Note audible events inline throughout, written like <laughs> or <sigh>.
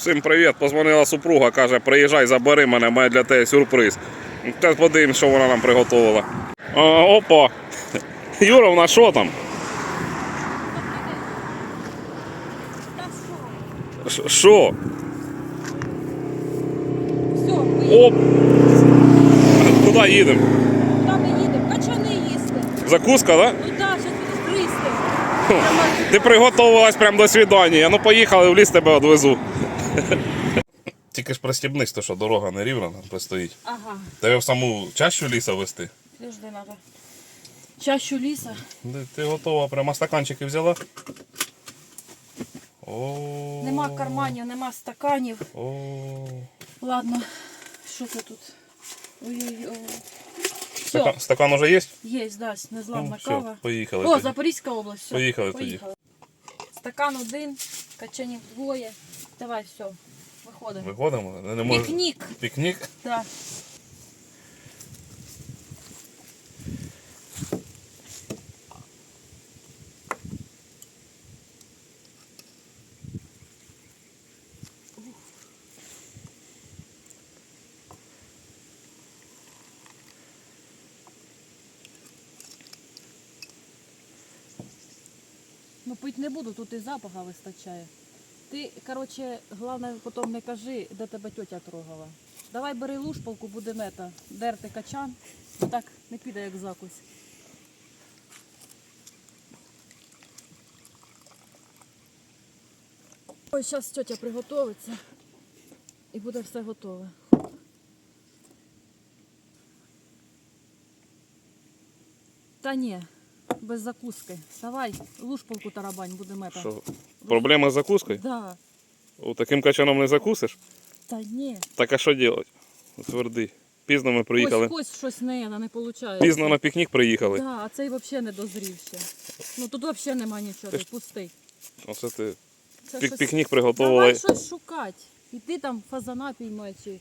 Всім привіт. Позвонила супруга, каже, приїжджай, забери мене, мене для тебе сюрприз. Зараз подивимось, що вона нам приготувала. А, опа! Юра, в нас що там? Що? Все, Оп! Куди їдемо? куди ми їдемо? Качани їсти. Закуска, так? Ну так, зараз будеш гристи. Ти приготувалась прямо до свідання. Ну поїхали, в ліс тебе одвезу. <laughs> Тільки ж пристібнись, то що дорога не рівна, пристоїть. Ага, Тебе в саму чащу ліса вести? підожди надо. Чащу ліса. Ти готова, прямо стаканчики взяла? О, Нема карманів, нема стаканів. О, Ладно, що це тут? Ой-ой-ой. Стакан, Все, стакан уже є? є, да, незламна Ну, все, кава. поїхали. О, тоді. Запорізька область. Все, Поїхали тоді. Стакан один, качанів двоє. Давай, все, виходимо. Виходимо? Не, не може- Пікнік. Пікнік? Да. Ну, пить не буду, тут і запаха вистачає. Ти, коротше, головне потім не кажи, де тебе тьотя трогала. Давай бери лушпалку, будемо ета, дерти качан. Так не піде як закусь. Ой, зараз тьотя приготовиться і буде все готове. Та ні, без закуски. Давай, лушпалку тарабань, будемо ета. Що? Проблема з закускою? Да. О, таким качаном не закусиш? Та ні. Так а що робити? Твердий. Пізно ми приїхали. Ось ось щось не, не виходить. Пізно на пікнік приїхали. Да, а цей взагалі не дозрів ще. Ну тут взагалі нема нічого, Ти пустий. Оце ти Це пік- щось- пікнік приготувала. Давай щось шукати. І ти там фазана піймай чи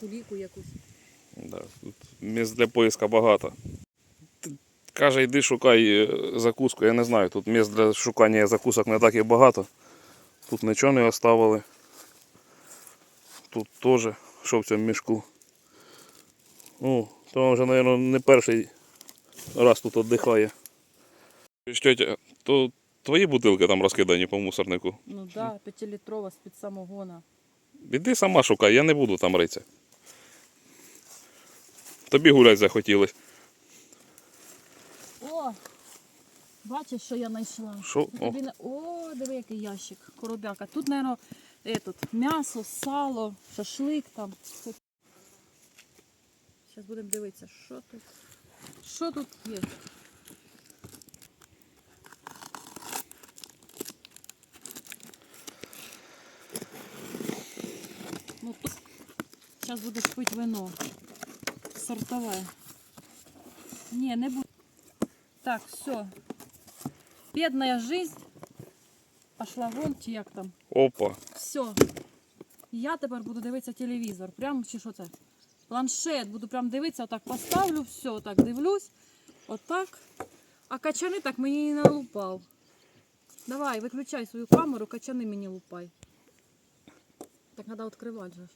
куліку якусь. Да, тут місць для поиска багато. Каже, йди шукай е, закуску. Я не знаю, тут місць для шукання закусок не так і багато. Тут нічого не оставили. Тут теж, що в цьому мішку. Ну, то вже, мабуть, не перший раз тут віддихає. Тетя, то твої бутилки там розкидані по мусорнику. Ну так, да, п'ятилітрова з-під самогона. Іди сама шукай, я не буду там ритися. Тобі гулять захотілось. О! Бачиш, що я знайшла? Що? О. тобі О, диви, який ящик, коробяка. Тут, мабуть, м'ясо, сало, шашлик там. Зараз будемо дивитися, що тут. Що тут є? Ну, тут зараз будеш пити вино. Сортове. Ні, не буду. Так, все. Бедная жизнь пошла вон, чи як там. Опа. Все. Я тепер буду дивитися телевізор. Прям чи що це? Планшет. Буду прям дивитися, отак поставлю, все, отак дивлюсь. Отак. А качани так мені і не лупав. Давай, виключай свою камеру, качани мені лупай. Так треба відкривати же. ж.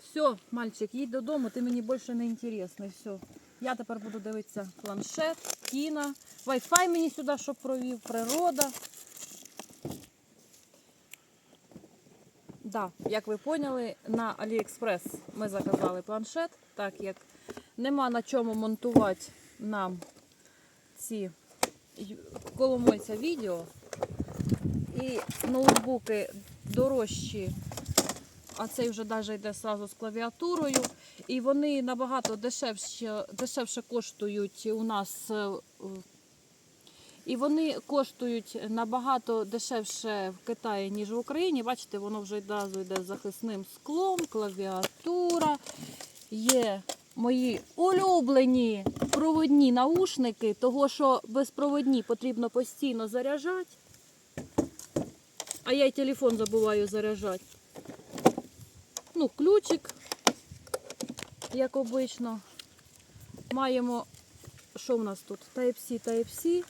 Все, мальчик, їдь додому, ти мені більше не інтересний. Все. Я тепер буду дивитися планшет, Кіно. Wi-Fi мені сюди, щоб провів, природа. Да, як ви поняли, на AliExpress ми заказали планшет, так як нема на чому монтувати нам ці коломойця відео. І ноутбуки дорожчі, а цей вже навіть йде сразу з клавіатурою. І вони набагато дешевше, дешевше коштують у нас. е, І вони коштують набагато дешевше в Китаї, ніж в Україні. Бачите, воно вже одразу йде з захисним склом, клавіатура. Є мої улюблені проводні наушники, того що безпроводні потрібно постійно заряджати. А я й телефон забуваю заряджати. Ну, ключик, як обично. Маємо, що в нас тут? Type-C, Type-C.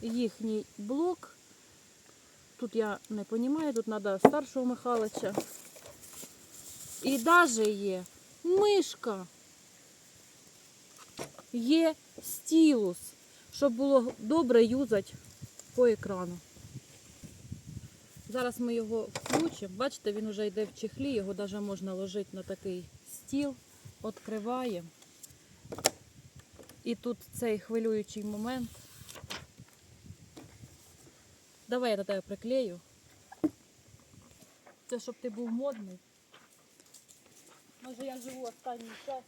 Їхній блок. тут я не розумію, тут треба старшого Михайловича. І навіть є мишка. Є стілус, щоб було добре юзати по екрану. Зараз ми його включимо. Бачите, він вже йде в чехлі, його навіть можна ложити на такий стіл, відкриваємо. І тут цей хвилюючий момент. Давай я до тебе приклею. Це щоб ти був модний. Може я живу останній час.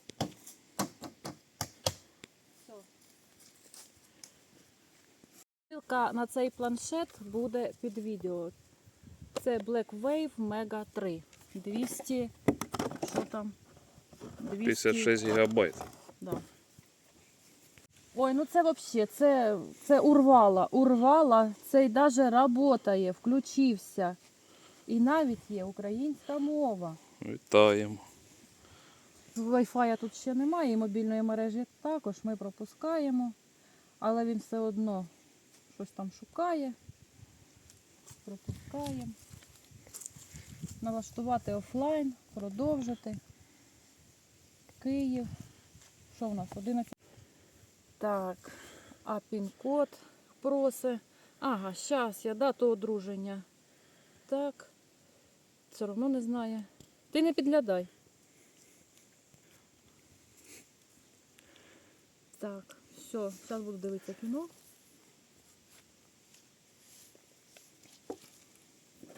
Ссылка на цей планшет буде під відео. Це Black Wave Mega 3. 200. Що там? 200, 56 гігабайт. Да. Ой, ну це взагалі, це, це урвала. Урвала, цей навіть працює, включився. І навіть є українська мова. Вітаємо. Wi-Fi тут ще немає, і мобільної мережі також ми пропускаємо, але він все одно щось там шукає. Пропускаємо. Налаштувати офлайн, продовжити. Київ. Що в нас? 11. Так, а пін-код просить. Ага, зараз я дату одруження. Так. Все одно не знає. Ти не підглядай. Так, все, зараз буду дивитися кіно.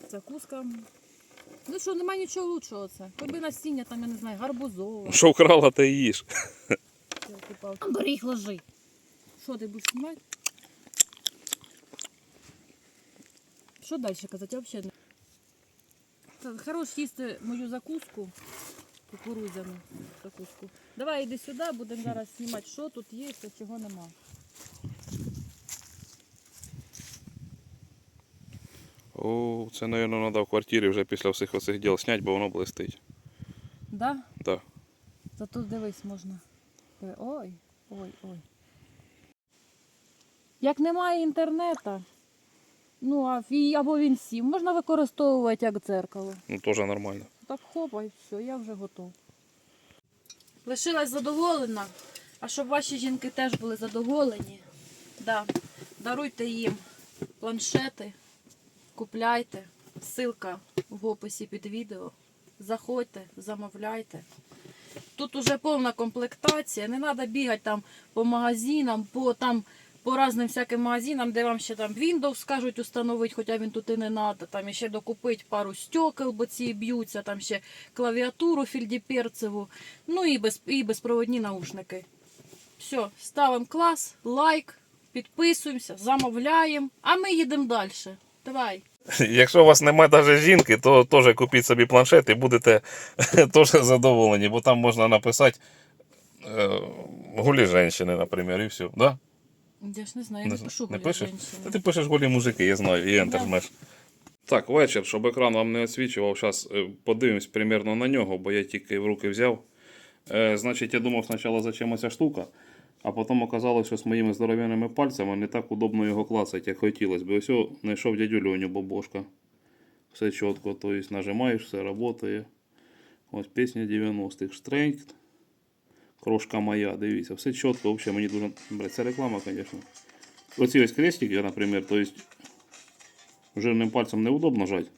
Закуска. Ну що, немає нічого лучшого це. Тобі насіння там, я не знаю, гарбузове. Що вкрала, й їж. Йолки-палки. Бери їх ложи. Що ти будеш знімати? Що далі казати? Я взагалі не. Хорош їсти мою закуску. Кукурудзяну закуску. Давай іди сюди, будемо зараз знімати, що тут є, а чого нема. О, це, мабуть, треба в квартирі вже після всіх оцих діл зняти, бо воно блистить. Да? Так. Зато дивись можна. Ой, ой, ой, ой. Як немає інтернету, ну а або він сів, можна використовувати як дзеркало. Ну, теж нормально. Так хопа і все, я вже готова. Лишилась задоволена. А щоб ваші жінки теж були задоволені, да, даруйте їм планшети, купляйте. Ссылка в описі під відео. Заходьте, замовляйте. Тут уже повна комплектація. Не треба бігати там по магазинам, по там по різним всяким магазинам, де вам ще там Windows скажуть установити, хоча він тут і не треба. Там ще докупити пару стекол, бо ці б'ються, там ще клавіатуру фільдіперцеву, ну і, без, і безпроводні наушники. Все, ставимо клас, лайк, підписуємося, замовляємо, а ми їдемо далі. Давай. <laughs> Якщо у вас немає навіть жінки, то теж купіть собі планшет і будете <laughs> теж задоволені, бо там можна написати е, голі жінки, наприклад, і все. Да? Я ж не знаю, я не, пишу не пишеш? женщини. Та ти пишеш голі мужики, я знаю, і ентер жмеш. Так, вечір, щоб екран вам не освічував, зараз подивимось примерно на нього, бо я тільки в руки взяв. Е, значить, я думав спочатку, зачем ця штука, а потім оказалось, що з моїми здоров'яними пальцями не так удобно його клацати, як хотілося б. Ось знайшов дядю Льоню бабошка. Все чітко, тобто нажимаєш, все працює. Ось пісня 90-х. Strength. Крошка моя, дивіться, все чітко, взагалі мені дуже. Блядь, це реклама, звісно. Оці ось крестики, наприклад, то есть жирним пальцем неудобно жать.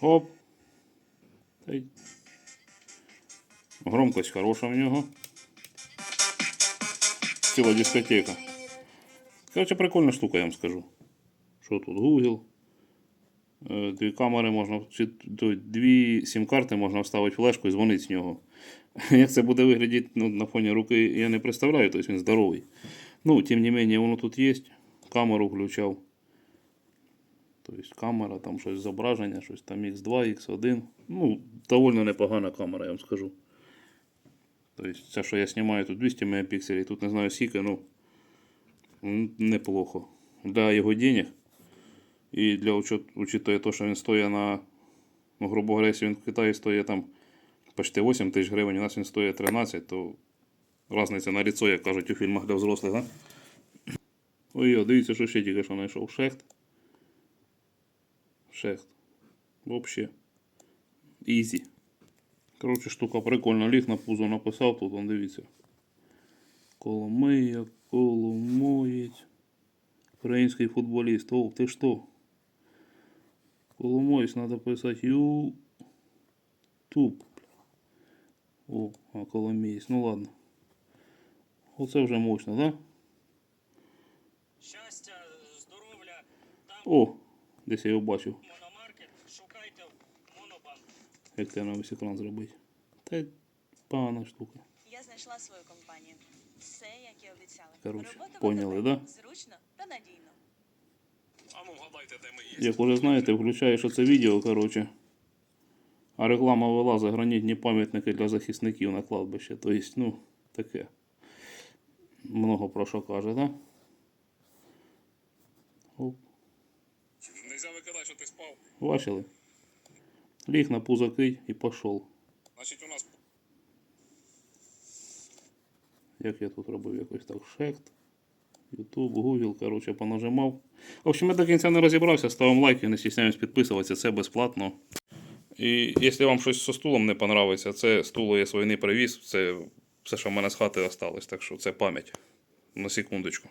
Оп. Громкость хороша в нього. Ціла дискотека. Короче, прикольна штука, я вам скажу. Що тут? Google. Е, Дві камери можна, дві сім-карти можна вставити флешку і дзвонити з нього. <laughs> Як це буде виглядати ну, на фоні руки, я не представляю, тобто він здоровий. Ну, тем не менее, воно тут є. Камеру включав. Тобто камера, там щось зображення, щось там X2, X1. Ну, доволі непогана камера, я вам скажу. Тобто, це, що я знімаю, тут 200 мегапікселів, тут не знаю скільки, ну неплохо. Для його денег. І для учитывая то, що він стоїть на, ну, грубо говоря, якщо він в Китаї стоїть там почти 8 тисяч гривень, у нас він стоїть 13, то Разниця на лицо, як кажуть у фільмах для взрослих, да? Ой, дивіться, що ще тільки що знайшов. Шехт. Шест. Вообще. Ізі. Коротше, штука прикольна. Ліг на пузо написав тут, он дивіться. Коломия, Коломоєць. Український футболіст. О, ти що? Коломоєць треба писати Ю. Туп. О, а Коломієць. Ну ладно. Оце вже мощно, да? Щастя, здоров'я, О, десь я його бачив. Як це на весь екран зробити. Та погана штука. Я знайшла свою компанію. Все, як і обіцяла. Коротше, Робота поняли, да? Зручно та надійно. А ну вгадайте, де ми є. Як уже знаєте, включаєш оце відео, коротше. А реклама вилазить гранітні пам'ятники для захисників на кладбище. Тобто, ну, таке. Много про що каже, да? Оп. Нельзя викидати, що ти спав. Бачили? Ліг на пузо кий і пішов. Значить, у нас Як я тут робив якось так шехт. Ютуб, Google, коротше, понажимав. В общем, я до кінця не розібрався. Ставимо лайки, не стісняємось підписуватися, це безплатно. І якщо вам щось зі стулом не подобається, це стуло я свій не привіз, це все, що в мене з хати осталось, так що це пам'ять. На секундочку.